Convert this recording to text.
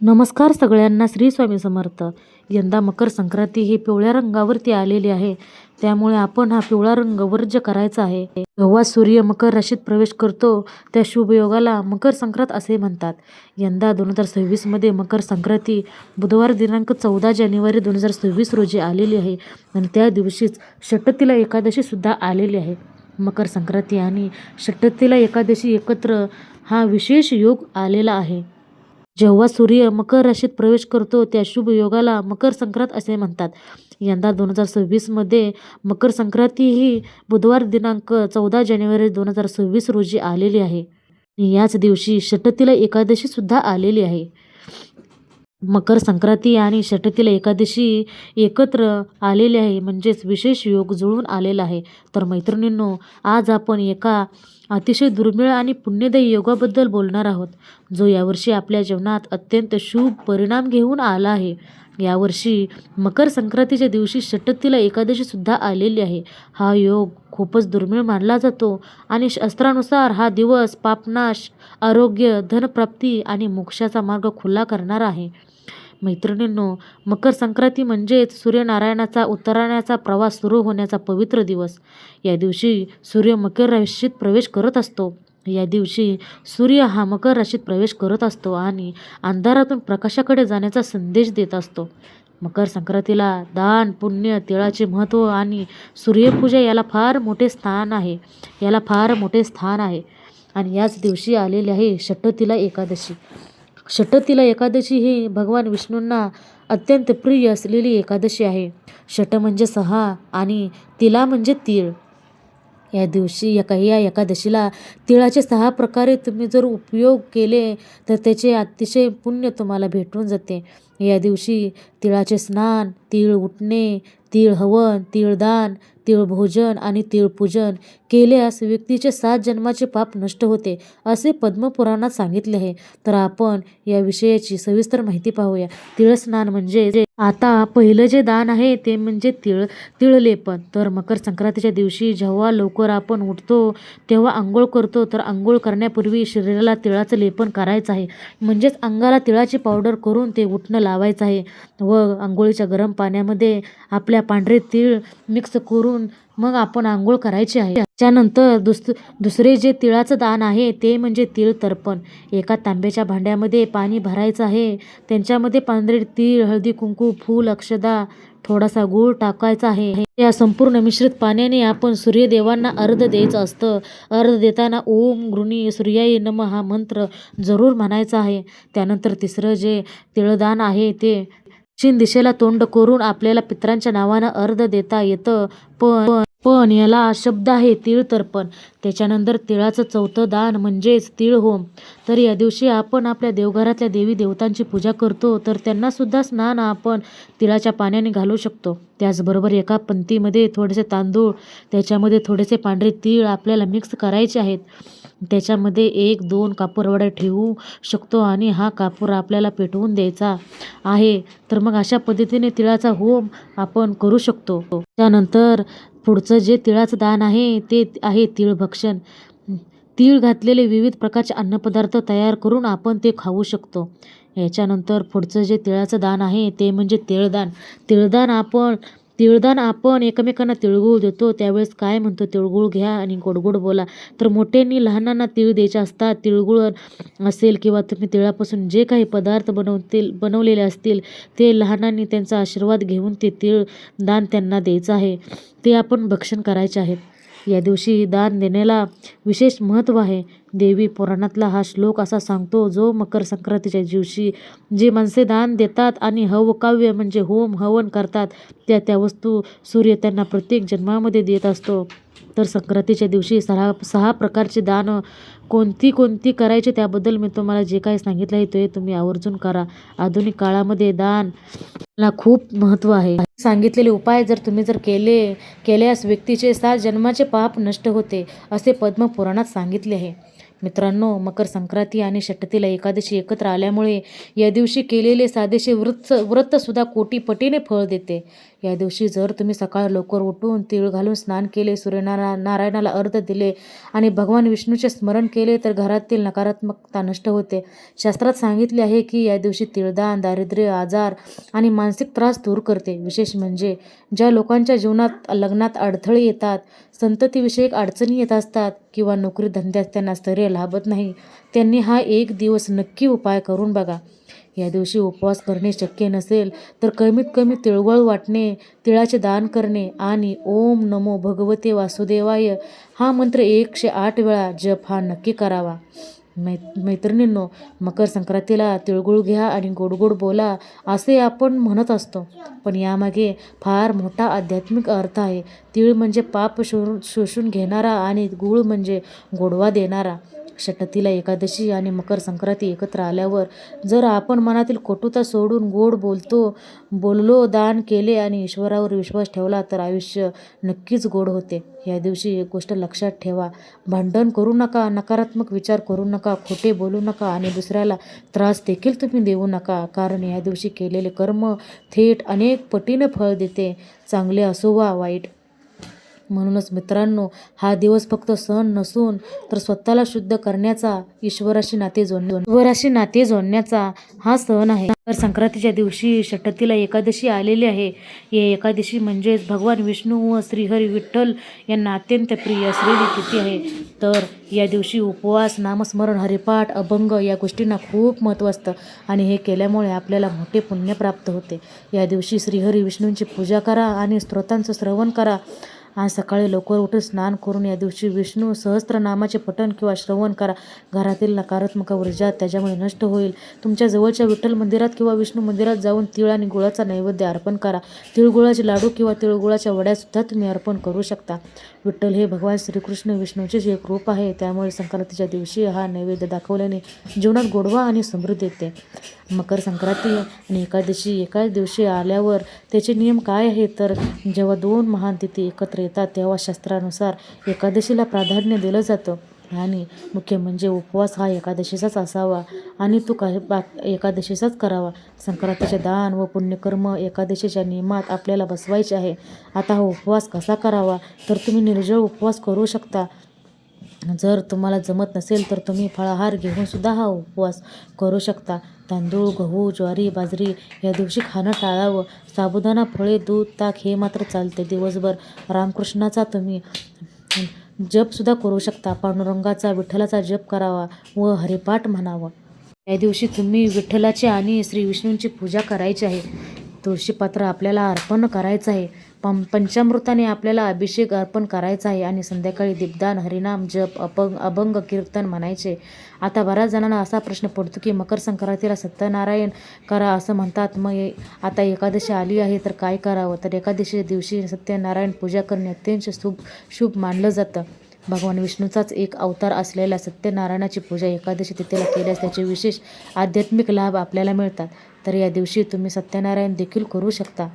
नमस्कार सगळ्यांना श्री स्वामी समर्थ. यंदा मकर संक्रांती ही पिवळ्या रंगावरती आलेली आहे. त्यामुळे आपण हा पिवळा रंग वर्ज्य करायचा आहे. जेव्हा सूर्य मकर राशीत प्रवेश करतो त्या शुभयोगाला मकर संक्रांत असे म्हणतात. यंदा दोन हजार सव्वीसमध्ये मकर संक्रांती बुधवार दिनांक चौदा जानेवारी दोन हजार सव्वीस रोजी आलेली आहे आणि त्या दिवशीच षटतीला एकादशीसुद्धा आलेली आहे. मकर संक्रांती आणि षटतीला एकादशी एकत्र हा विशेष योग आलेला आहे. जेव्हा सूर्य मकर राशीत प्रवेश करतो त्या शुभ योगाला मकर संक्रांत असे म्हणतात. यंदा दोन हजार सव्वीसमध्ये मकर संक्रांती ही बुधवार दिनांक चौदा जानेवारी दोन हजार सव्वीस रोजी आलेली आहे. याच दिवशी षटतिला एकादशीसुद्धा आलेली आहे. मकर संक्रांती आणि षटतील एकादशी एकत्र आलेले आहे. म्हणजेच विशेष योग जुळून आलेला आहे. तर मैत्रिणींनो आज आपण एका अतिशय दुर्मिळ आणि पुण्यदायी योगाबद्दल बोलणार आहोत जो यावर्षी आपल्या जीवनात अत्यंत शुभ परिणाम घेऊन आला आहे. यावर्षी मकर संक्रांतीच्या दिवशी षटतीला एकादशीसुद्धा आलेली आहे. हा योग खूपच दुर्मिळ मानला जातो आणि शास्त्रानुसार हा दिवस पापनाश आरोग्य धनप्राप्ती आणि मोक्षाचा मार्ग खुला करणारा आहे. मैत्रिणींनो मकर संक्रांती म्हणजेच सूर्यनारायणाचा उत्तरायणाचा प्रवास सुरू होण्याचा पवित्र दिवस. या दिवशी सूर्य मकर राशीत प्रवेश करत असतो. या दिवशी सूर्य हा मकर राशीत प्रवेश करत असतो आणि अंधारातून प्रकाशाकडे जाण्याचा संदेश देत असतो. मकर संक्रांतीला दान पुण्य तिळाचे महत्त्व आणि सूर्यपूजा याला फार मोठे स्थान आहे. याला फार मोठे स्थान आहे. आणि याच दिवशी आलेली आहे षटतिला एकादशी. षटतिला एकादशी ही भगवान विष्णूंना अत्यंत प्रिय असलेली एकादशी आहे. षट म्हणजे सहा आणि तिला म्हणजे तीळ. या दिवशी एका या एकादशीला तिळाचे सहा प्रकारे तुम्ही जर उपयोग केले तर त्याचे अतिशय पुण्य तुम्हाला भेटून जाते. या दिवशी तिळाचे स्नान तीळ उठणे तिळ हवन तिळदान तिळभोजन आणि तिळपूजन केल्यास व्यक्तीचे सात जन्माचे पाप नष्ट होते असे पद्मपुराणात सांगितले आहे. तर आपण या विषयाची सविस्तर माहिती पाहूया. तिळस्नान म्हणजे जे आता पहिलं जे दान आहे ते म्हणजे तिळ तिळलेपन तर मकर संक्रांतीच्या दिवशी जेव्हा लवकर आपण उठतो तेव्हा आंघोळ करतो तर आंघोळ करण्यापूर्वी शरीराला तिळाचं लेपन करायचं आहे. म्हणजेच अंगाला तिळाची पावडर करून ते उठणं लावायचं आहे. व आंघोळीच्या गरम पाण्यामध्ये आपल्या पांढरे तीळ मिक्स करून मग आपण आंघोळ करायची आहे. त्यानंतर दुस दुसरे जे तिळाचं दान आहे ते म्हणजे तीळ तर्पण. एका तांब्याच्या भांड्यामध्ये पाणी भरायचं आहे. त्यांच्यामध्ये पांढरे तीळ हळदी कुंकू फूल अक्षदा थोडासा गूळ टाकायचा आहे. या संपूर्ण मिश्रित पाण्याने आपण सूर्यदेवांना अर्ध द्यायचं असतं. अर्ध देताना ओम गृणी सूर्याय नम हा मंत्र जरूर म्हणायचा आहे. त्यानंतर तिसरं जे तिळदान आहे ते दक्षिण दिशेला तोंड करून आपल्याला पित्रांच्या नावानं अर्ध देता येतं. पण पण याला शब्द आहे तिळ तर्पण. त्याच्यानंतर तिळाचं चौथं दान म्हणजेच तिळ होम. तर या दिवशी आपण आपल्या देवघरातल्या देवी देवतांची पूजा करतो तर त्यांनासुद्धा स्नान आपण तिळाच्या पाण्याने घालू शकतो. त्याचबरोबर एका पंक्तीमध्ये थोडेसे तांदूळ त्याच्यामध्ये थोडेसे पांढरे तीळ आपल्याला मिक्स करायचे आहेत. त्याच्यामध्ये एक दोन कापूरवड्या ठेवू शकतो आणि हा कापूर आपल्याला पेटवून द्यायचा आहे. तर मग अशा पद्धतीने तिळाचा होम आपण करू शकतो. त्यानंतर पुढचं जे तिळाचं दान आहे ते आहे तिळभक्षण तीळ घातलेले विविध प्रकारचे अन्नपदार्थ तयार करून आपण ते खाऊ शकतो. याच्यानंतर पुढचं जे तिळाचं दान आहे ते म्हणजे तिळदान. तिळदान आपण तिळदान आपण एकमेकांना तिळगुळ देतो त्यावेळेस काय म्हणतो? तिळगुळ घ्या आणि गोडगोड बोला. तर मोठ्यांनी लहानांना तिळ द्यायचे असतात. तिळगुळ असेल किंवा तुम्ही तिळापासून जे काही पदार्थ बनवतील बनवलेले असतील ते लहानांनी त्यांचा आशीर्वाद घेऊन ते तिळ दान त्यांना द्यायचं आहे. ते आपण भक्षण करायचे आहे. या दिवशी दान देण्याला विशेष महत्त्व आहे. देवी पुराणातला हा श्लोक असा सांगतो जो मकर संक्रांतीच्या दिवशी जे माणसे दान देतात आणि हवकाव्य म्हणजे होम हवन करतात त्या त्या वस्तू सूर्य त्यांना प्रत्येक जन्मामध्ये देत असतो. तर संक्रांतीच्या दिवशी सहा सहा प्रकारचे दान कोणती कोणती करायची त्याबद्दल मी तुम्हाला जे काही सांगितलं आहे ते तुम्ही आवर्जून करा. आधुनिक काळामध्ये दान ला खूप महत्त्व आहे. सांगितलेले उपाय जर तुम्ही जर केले केल्यास व्यक्तीचे सात जन्माचे पाप नष्ट होते असे पद्मपुराणात सांगितले आहे. मित्रांनो मकर संक्रांती आणि षटतीला एकादशी एकत्र आल्यामुळे या दिवशी केलेले साधेसे व्रत व्रतसुद्धा कोटीपटीने फळ देते. या दिवशी जर तुम्ही सकाळ लवकर उठून तीळ घालून स्नान केले सूर्यनारा नारायणाला अर्ध दिले आणि भगवान विष्णूचे स्मरण केले तर घरातील नकारात्मकता नष्ट होते. शास्त्रात सांगितले आहे की या दिवशी तिळदान दारिद्र्य आजार आणि मानसिक त्रास दूर करते. विशेष म्हणजे ज्या लोकांच्या जीवनात लग्नात अडथळे येतात संततीविषयक अडचणी येत असतात किंवा नोकरी धंद्यात त्यांना स्थैर्य लाभत नाही त्यांनी हा एक दिवस नक्की उपाय करून बघा. या दिवशी उपवास करणे शक्य नसेल तर कमीत कमी तिळगुळ वाटणे तिळाचे दान करणे आणि ओम नमो भगवते वासुदेवाय हा मंत्र एकशे आठ वेळा जप हा नक्की करावा. मै मैत्रिणींनो मकर संक्रांतीला तिळगुळ घ्या आणि गोड गोड बोला असे आपण म्हणत असतो. पण यामागे फार मोठा आध्यात्मिक अर्थ आहे. तीळ म्हणजे पाप शोषून शोषून घेणारा आणि गुळ म्हणजे गोडवा देणारा. षटतीला एकादशी आणि मकर संक्रांती एकत्र आल्यावर जर आपण मनातील कटुता सोडून गोड बोलतो बोललो दान केले आणि ईश्वरावर विश्वास ठेवला तर आयुष्य नक्कीच गोड होते. या दिवशी एक गोष्ट लक्षात ठेवा. भांडण करू नका नकारात्मक विचार करू नका खोटे बोलू नका आणि दुसऱ्याला त्रास देखील तुम्ही देऊ नका कारण या दिवशी केलेले कर्म थेट अनेक पटीने फळ देते. चांगले असो वा वाईट म्हणूनच मित्रांनो हा दिवस फक्त सण नसून तर स्वतःला शुद्ध करण्याचा ईश्वराशी नाते जोड ईश्वराशी नाते जोडण्याचा हा सण आहे. तर संक्रांतीच्या दिवशी षटतीला एकादशी आलेली आहे. या एकादशी म्हणजेच भगवान विष्णू व श्रीहरी विठ्ठल यांना अत्यंत प्रिय असलेली तिथी आहे. तर या दिवशी उपवास नामस्मरण हरिपाठ अभंग या गोष्टींना खूप महत्त्व असतं आणि हे केल्यामुळे आपल्याला मोठे पुण्य प्राप्त होते. या दिवशी श्रीहरी विष्णूंची पूजा करा आणि स्तोत्रांचं श्रवण करा. आज सकाळी लवकर उठून स्नान करून या दिवशी विष्णू सहस्त्रनामाचे पठण किंवा श्रवण करा. घरातील नकारात्मक ऊर्जा त्याच्यामुळे नष्ट होईल. तुमच्या जवळच्या विठ्ठल मंदिरात किंवा विष्णू मंदिरात जाऊन तिळ आणि गुळाचा नैवेद्य अर्पण करा. तिळगुळाचे लाडू किंवा तिळगुळाच्या वड्यासुद्धा तुम्ही अर्पण करू शकता. विठ्ठल हे भगवान श्रीकृष्ण विष्णूचेच एक रूप आहे. त्यामुळे संक्रांतीच्या दिवशी हा नैवेद्य दाखवल्याने जीवनात गोडवा आणि समृद्धी येते. मकर संक्रांती आणि एकादशी एकाच दिवशी आल्यावर त्याचे नियम काय आहेत? तर जेव्हा दोन महान तिथी एकत्र येतात तेव्हा शास्त्रानुसार एकादशीला प्राधान्य दिलं जातं. आणि मुख्य म्हणजे उपवास हा एकादशीचाच असावा आणि तो काही बा एकादशीचाच करावा. संक्रांतीचे दान व पुण्यकर्म एकादशीच्या नियमात आपल्याला बसवायचे आहे. आता हा उपवास कसा करावा? तर तुम्ही निर्जळ उपवास करू शकता. जर तुम्हाला जमत नसेल तर तुम्ही फळाहार घेऊन सुद्धा हा उपवास करू शकता. तांदूळ गहू ज्वारी बाजरी या दिवशी खाणं टाळावं. साबुदाणा फळे दूध ताक हे मात्र चालते. दिवसभर रामकृष्णाचा तुम्ही जपसुद्धा करू शकता. पांडुरंगाचा विठ्ठलाचा जप करावा व हरिपाठ म्हणावं. या दिवशी तुम्ही विठ्ठलाची आणि श्री विष्णूंची पूजा करायची आहे. तुळशीपात्र आपल्याला अर्पण करायचं आहे. पं पंचामृताने आपल्याला अभिषेक अर्पण करायचा आहे आणि संध्याकाळी दीपदान हरिनाम जप अपंग अभंग कीर्तन म्हणायचे. आता बऱ्याच जणांना असा प्रश्न पडतो की मकर संक्रांतीला सत्यनारायण करा असं म्हणतात. मग आता एकादशी आली आहे तर काय करावं? तर एकादशी दिवशी सत्यनारायण पूजा करणे अत्यंत शुभ शुभ मानलं जातं. भगवान विष्णूचाच एक अवतार असलेल्या सत्यनारायणाची पूजा एकादशी तिथेला केल्यास त्याचे विशेष आध्यात्मिक लाभ आपल्याला मिळतात. तर या दिवशी तुम्ही सत्यनारायण देखील करू शकता.